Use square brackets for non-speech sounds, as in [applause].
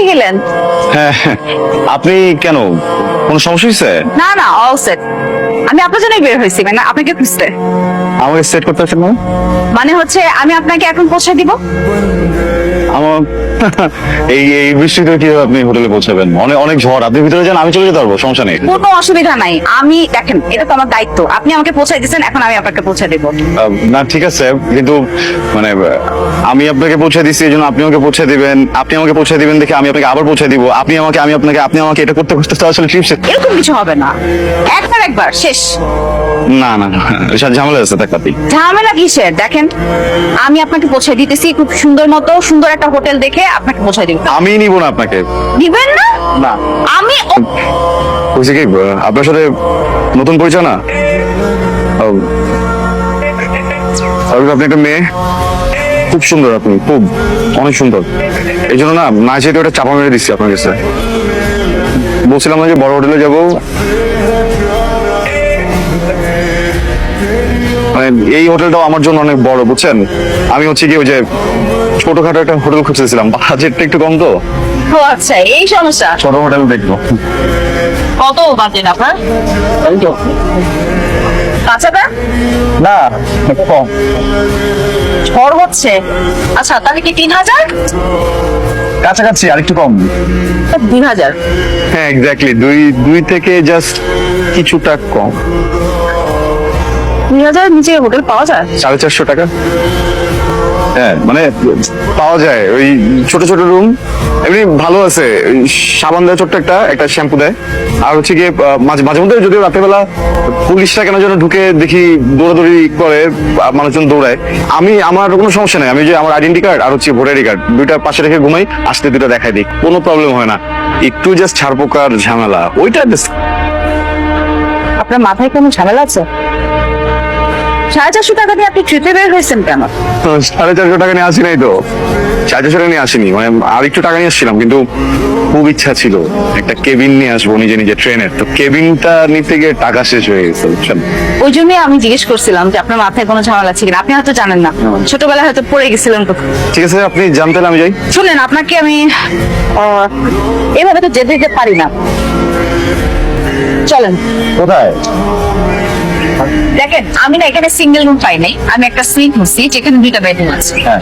হয়ে গেলেন? হ্যাঁ আপনি কেন? কোনো সমস্যা হয়েছে না না অল সেট আমি আপনার জন্যই বের হয়েছি মানে আপনাকে খুঁজতে। আমাকে সেট করতে পারছেন না? মানে হচ্ছে আমি আপনাকে এখন পৌঁছে দিব? আমার [laughs] এই এই বৃষ্টিতে কীভাবে আপনি হোটেলে পৌঁছাবেন? অনেক অনেক ঝড়। আপনি ভিতরে যান আমি চলে যেতে পারব সমস্যা নেই। কোনো অসুবিধা নাই। আমি দেখেন এটা তো আমার দায়িত্ব। আপনি আমাকে পৌঁছাই দিচ্ছেন এখন আমি আপনাকে পৌঁছে দেব। না ঠিক আছে কিন্তু মানে আমি আপনাকে পৌঁছে দিচ্ছি এই জন্য আপনি আমাকে পৌঁছে দিবেন। আপনি আমাকে পৌঁছে দিবেন দেখে আমি আপনাকে আবার পৌঁছে দিব। আপনি আমাকে আমি আপনাকে আপনি আমাকে এটা করতে করতে তো আসলে ট্রিপ এরকম কিছু হবে না। একবার একবার শেষ। না না না এসব ঝামেলা আছে দেখাতেই ঝামেলা কিসের? দেখেন আমি আপনাকে পৌঁছে দিতেছি খুব সুন্দর মতো সুন্দর একটা হোটেল দেখে আপনাকে পৌঁছে দিব। আমি নিব না আপনাকে। দিবেন না? না। আমি হয়েছে কি? আপনার সাথে নতুন পরিচয় না? আর আপনি একটা মেয়ে। খুব সুন্দর আপনি খুব অনেক সুন্দর। এই জন্য না না যেতে ওটা চাপা মেরে দিচ্ছি আপনার কাছে। বলছিলাম না যে বড় হোটেলে যাব। মানে এই হোটেলটাও আমার জন্য অনেক বড় বুঝছেন? আমি হচ্ছে কি ওই যে ছোটখাটো একটা হোটেল খুঁজতেছিলাম। বাজেটটা একটু কম তো? ও আচ্ছা এই সমস্যা। ছোট হোটেল দেখব। কত বাজেট আপনার? পাঁচ হাজার না কম। ঝড় হচ্ছে। আচ্ছা তাহলে কি তিন হাজার? কাছাকাছি আর একটু কম। দুই হাজার। হ্যাঁ এক্স্যাক্টলি দুই দুই থেকে জাস্ট কিছুটা কম। দুই হাজার নিচে হোটেল পাওয়া যায়? সাড়ে চারশো টাকা। হ্যাঁ মানে পাওয়া যায়। ওই ছোট ছোট রুম এমনি ভালো আছে। সাবান দেয় ছোট্ট একটা একটা শ্যাম্পু দেয়। আর হচ্ছে গিয়ে মাঝে মাঝে মধ্যে যদিও রাত্রেবেলা পুলিশরা কেন যেন ঢুকে দেখি দৌড়াদৌড়ি করে মানুষজন দৌড়ায়। আমি আমার কোনো সমস্যা নেই। আমি যে আমার আইডেন্টি কার্ড আর হচ্ছে ভোটার আইডি কার্ড দুইটা পাশে রেখে ঘুমাই আসতে দুটো দেখাই দিই। কোনো প্রবলেম হয় না। একটু জাস্ট ছাড়পোকার ঝামেলা। ওইটা আপনার মাথায় কোনো ঝামেলা আছে? সাড়ে চারশো টাকা দিয়ে আপনি ট্রিপে বের হয়েছেন কেন? সাড়ে চারশো টাকা নিয়ে আসি নাই তো। সাড়ে চারশো টাকা নিয়ে আসিনি মানে আর একটু টাকা নিয়ে আসছিলাম কিন্তু খুব ইচ্ছা ছিল। একটা কেবিন নিয়ে আসব নিজে নিজে ট্রেনের। তো কেবিনটা নিতে গিয়ে টাকা শেষ হয়ে গেছে বুঝছেন? ওই জন্যই আমি জিজ্ঞেস করছিলাম যে আপনার মাথায় কোনো ঝামেলা আছে কিনা? আপনি হয়তো জানেন না। ছোটবেলায় হয়তো পড়ে গেছিলেন কোথাও। ঠিক আছে আপনি জানতে হলে আমি যাই। শুনলেন আপনাকে আমি এভাবে তো যেতে দিতে পারি না। চলেন। কোথায়? দেখেন, আমি না এখানে সিঙ্গেল রুম পাই নাই। আমি একটা সুইট নিচ্ছি যেখানে দুইটা বেডরুম আছে। হ্যাঁ।